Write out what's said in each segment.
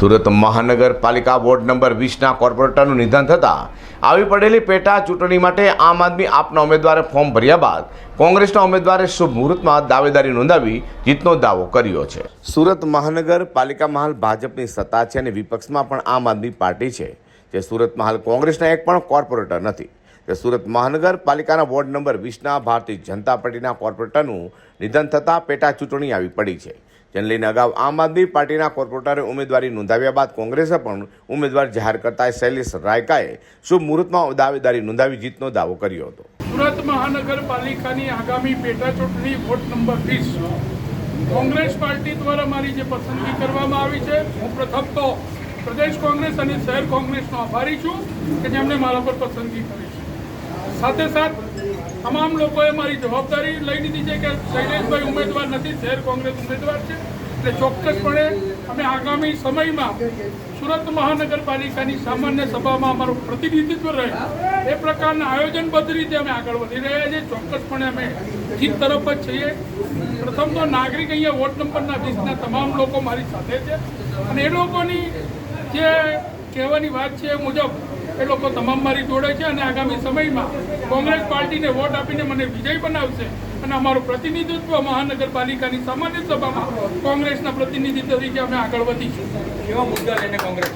સુરત મહાનગરપાલિકા ward number વીસના કોર્પોરેટરનું નિધન થતાં આવી પડેલી પેટા ચૂંટણી માટે આમ આદમી આપના ઉમેદવારે ફોર્મ ભર્યા બાદ કોંગ્રેસના ઉમેદવારે શુભ મુહૂર્તમાં દાવેદારી નોંધાવી જીતનો દાવો કર્યો છે. સુરત મહાનગરપાલિકામાં હાલ ભાજપની સત્તા છે અને વિપક્ષમાં પણ આમ આદમી પાર્ટી છે, જે સુરતમાં હાલ કોંગ્રેસના એક પણ કોર્પોરેટર નથી. તે સુરત મહાનગરપાલિકાના વોર્ડ નંબર વીસના ભારતીય જનતા પાર્ટીના કોર્પોરેટરનું નિધન થતાં પેટા ચૂંટણી આવી પડી છે. જેને લઈને અગાઉ આમ આદમી પાર્ટીના કોર્પોરેટરે ઉમેદવારી નોંધાવ્યા બાદ કોંગ્રેસે પણ ઉમેદવાર જાહેર કરતા શૈલેષ રાયકાએ શુભ મુહૂર્તમાં દાવેદારી નોંધાવી જીતનો દાવો કર્યો હતો. સુરત મહાનગરપાલિકાની આગામી પેટા ચૂંટણી વોટ નંબર વીસ. કોંગ્રેસ પાર્ટી દ્વારા મારી જે પસંદગી કરવામાં આવી છે, હું પ્રથમ તો પ્રદેશ કોંગ્રેસ અને શહેર કોંગ્રેસનો આભારી છું કે જેમણે મારા પર પસંદગી કરી છે. સાથે સાથ તમામ લોકોએ મારી જવાબદારી લઈ લીધી છે કે શૈલેષભાઈ ઉમેદવાર નથી, શહેર કોંગ્રેસ ઉમેદવાર છે. એટલે ચોક્કસપણે અમે આગામી સમયમાં સુરત મહાનગરપાલિકાની સામાન્ય સભામાં અમારું પ્રતિનિધિત્વ રહે, એ પ્રકારના આયોજનબદ્ધ રીતે અમે આગળ વધી રહ્યા છીએ. ચોક્કસપણે અમે જીત તરફ જ છીએ. પ્રથમ તો નાગરિક અહીંયા વોર્ડ નંબરના વીસના તમામ લોકો મારી સાથે છે. અને એ લોકોની જે કહેવાની વાત છે મુજબ એ લોકો તમામ મારી જોડે છે અને આગામી સમયમાં કોંગ્રેસ પાર્ટીને વોટ આપીને મને વિજય બનાવશે અને અમારું પ્રતિનિધિત્વ મહાનગરપાલિકાની સામાન્ય સભામાં કોંગ્રેસના પ્રતિનિધિ તરીકે અમે આગળ વધીશું. કેવા મુદ્દા લઈને કોંગ્રેસ?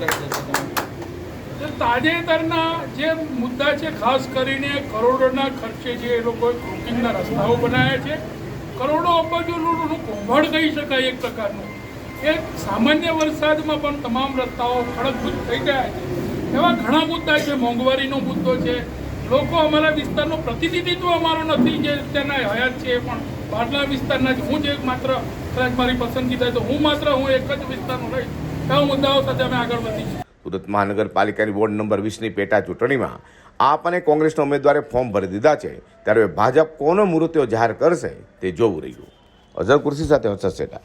તાજેતરના જે મુદ્દા છે ખાસ કરીને કરોડોના ખર્ચે જે એ લોકોએ ક્રોપિંગના રસ્તાઓ બનાવ્યા છે કરોડો અબજોનું કૌભાંડ કહી શકાય એક પ્રકારનું. એ સામાન્ય વરસાદમાં પણ તમામ રસ્તાઓ ખડકભૂત થઈ ગયા છે. એવા ઘણા મુદ્દા છે, મોંઘવારીનો મુદ્દો છે. લોકો અમારા વિસ્તારનો પ્રતિનિધિત્વ અમારો નથી, જે તેના હયાત છે પણ. બહારના વિસ્તારના હું જ એક માત્ર કદાચ મારી પસંદગી થાય તો હું માત્ર, હું એક જ વિસ્તારનો રહીશ. એવા મુદ્દાઓ સાથે અમે આગળ વધીશું સુરત મહાનગરપાલિકાની વોર્ડ નંબર વીસની પેટા ચૂંટણીમાં આપ અને કોંગ્રેસના ઉમેદવારે ફોર્મ ભરી દીધા છે. ત્યારે ભાજપ કોનો મૃત્યુ જાહેર કરશે તે જોવું રહ્યું. અઝર કુર્સી સાથે હર્ષદ સેટા.